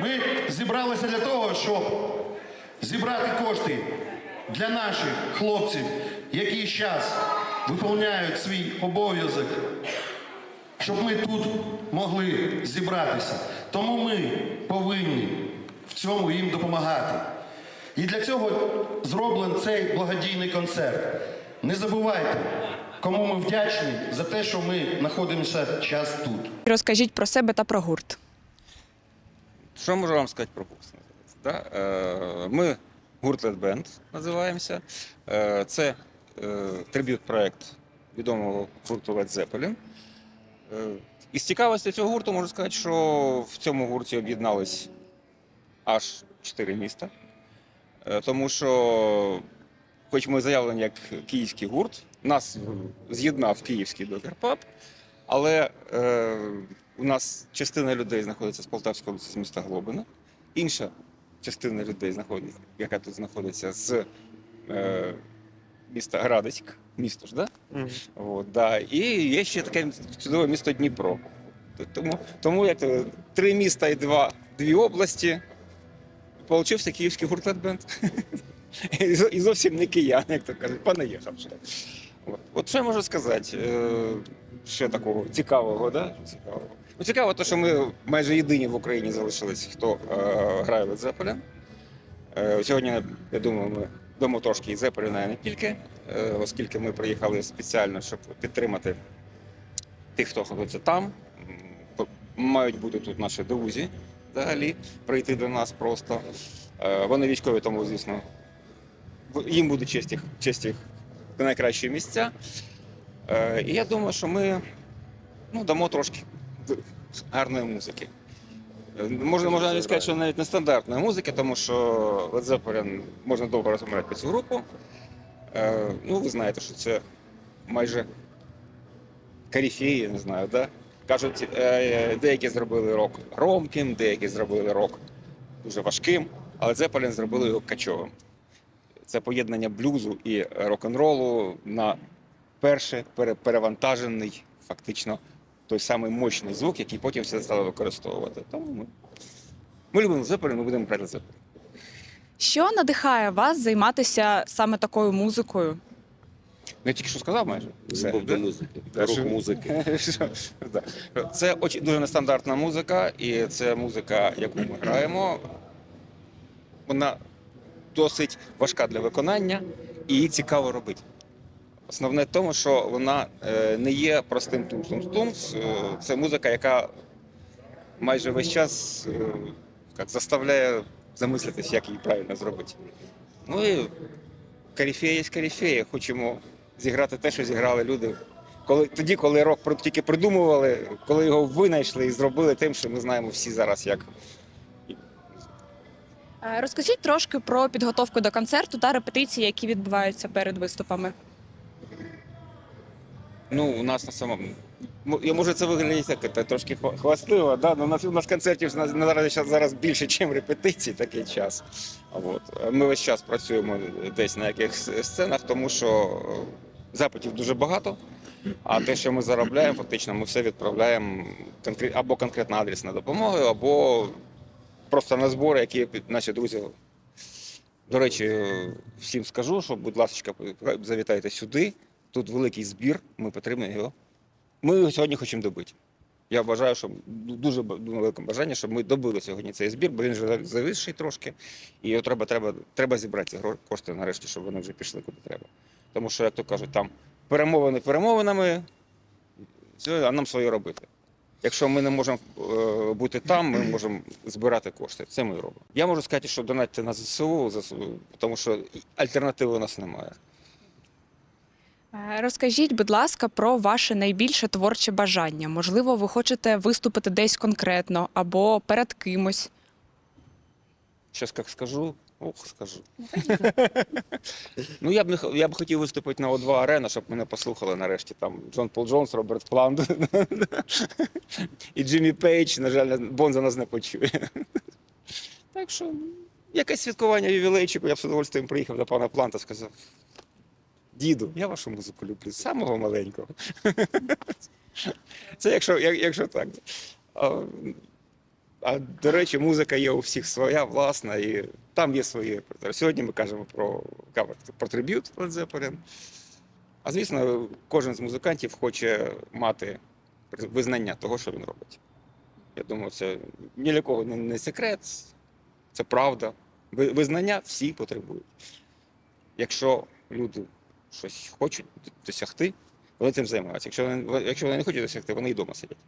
Ми зібралися для того, щоб зібрати кошти для наших хлопців, які зараз виконують свій обов'язок, щоб ми тут могли зібратися. Тому ми повинні в цьому їм допомагати. І для цього зроблений цей благодійний концерт. Не забувайте, кому ми вдячні за те, що ми знаходимося час тут. Розкажіть про себе та про гурт. Що можу вам сказати про гурт? Да? Е, Ми гурт Led Band називаємося. Е, Це е, трибют-проект відомого гурту Led Zeppelin. Е, Із цікавості цього гурту можу сказати, що в цьому гурті об'єднались аж чотири міста. Тому що, хоч ми заявлені як київський гурт, нас з'єднав київський докер-паб, але у нас частина людей знаходиться з Полтавської області, з міста Глобина, інша частина людей, знаходиться, яка тут знаходиться з е, міста Градецьк, місто ж, да? От, да. І є ще таке чудове місто Дніпро. Тому, тому як то, три міста і два, дві області. Получився київський гурт Бенд. І зовсім не киян, як то кажуть, понаїхавши. От. От що я можу сказати? Е, Що такого цікавого, да? Цікавого. Ну, цікаво, те, що ми майже єдині в Україні залишились, хто е, грає Led Zeppelin. Е, Сьогодні, я думаю, ми дамо трошки і і не тільки, е, оскільки ми приїхали спеціально, щоб підтримати тих, хто знаходиться там. Мають бути тут наші друзі взагалі, прийти до нас просто. Е, Вони військові, тому, звісно, їм буде честь їх, честь їх найкращі місця. Е, І я думаю, що ми ну, дамо трошки гарної музики. Е, Можна, можна навіть сказати, що навіть не стандартної музики, тому що Led Zeppelin можна довго розмовляти про цю групу. Е, Ну, ви знаєте, що це майже каріфеї, не знаю, да? Кажуть, е, деякі зробили рок громким, деякі зробили рок дуже важким, але Zeppelin зробили його качовим. Це поєднання блюзу і рок-н-ролу на пере- перевантажений, фактично, той самий мощний звук, який потім все стали використовувати. Тому ми, ми любимо Zeppelin, ми будемо грати Zeppelin. Що надихає вас займатися саме такою музикою? Ну, Я тільки що сказав майже. Все, Любов да? до музики, рок-музики. Це оч- дуже нестандартна музика, і це музика, яку ми граємо. Вона досить важка для виконання і її цікаво робити. Основне в тому, що вона е, не є простим тумс-тумс-тумс. Е, Це музика, яка майже весь час е, як, заставляє замислитись, як її правильно зробити. Ну і корифея є корифея. Хочемо зіграти те, що зіграли люди. Коли, тоді, коли рок тільки придумували, коли його винайшли і зробили тим, що ми знаємо всі зараз, як Розкажіть трошки про підготовку до концерту та репетиції, які відбуваються перед виступами. Ну, у нас на самому. Я може це виглядає так, та- трошки хва- хвастливо, да? ну, у нас, концертів щас- зараз більше, ніж репетицій такий час. От. Ми весь час працюємо десь на якихось сценах, тому що е, запитів дуже багато. А те, що ми заробляємо, фактично ми все відправляємо або конкретно адресна допомогою, або просто на збори, які наші друзі. До речі, всім скажу, що, будь ласка, завітайте сюди. Тут великий збір, ми потрібно його. Ми його сьогодні хочемо добити. Я вважаю, що дуже велике бажання, щоб ми добили сьогодні цей збір, бо він вже зависший трошки. І його треба, треба, треба зібрати ці кошти нарешті, щоб вони вже пішли куди треба. Тому що, як то кажуть, там перемовини перемовинами, а нам своє робити. Якщо ми не можемо е, бути там, ми можемо збирати кошти. Це ми робимо. Я можу сказати, що донатьте на ЗСУ, тому що альтернативи у нас немає. Е, Розкажіть, будь ласка, про ваше найбільше творче бажання. Можливо, ви хочете виступити десь конкретно або перед кимось. Щас як скажу, ох, скажу. ну, я б не я б хотів виступити на О2 арена, щоб мене послухали нарешті. Там Джон Пол Джонс, Роберт Плант і Джиммі Пейдж, на жаль, Бонза нас не почує. так що, якесь святкування ювілейчику, я б з удовольствием приїхав до пана Планта, сказав. Діду, я вашу музику люблю з самого маленького. Це якщо, як- якщо так. А, А до речі, музика є у всіх своя, власна, і там є свої. Сьогодні ми кажемо про кавер, про триб'ют Led Zeppelin. А звісно, кожен з музикантів хоче мати визнання того, що він робить. Я думаю, це ні для кого не секрет, це правда. Визнання всі потребують. Якщо люди щось хочуть досягти, вони цим займаються. Якщо вони, якщо вони не хочуть досягти, вони і вдома сидять.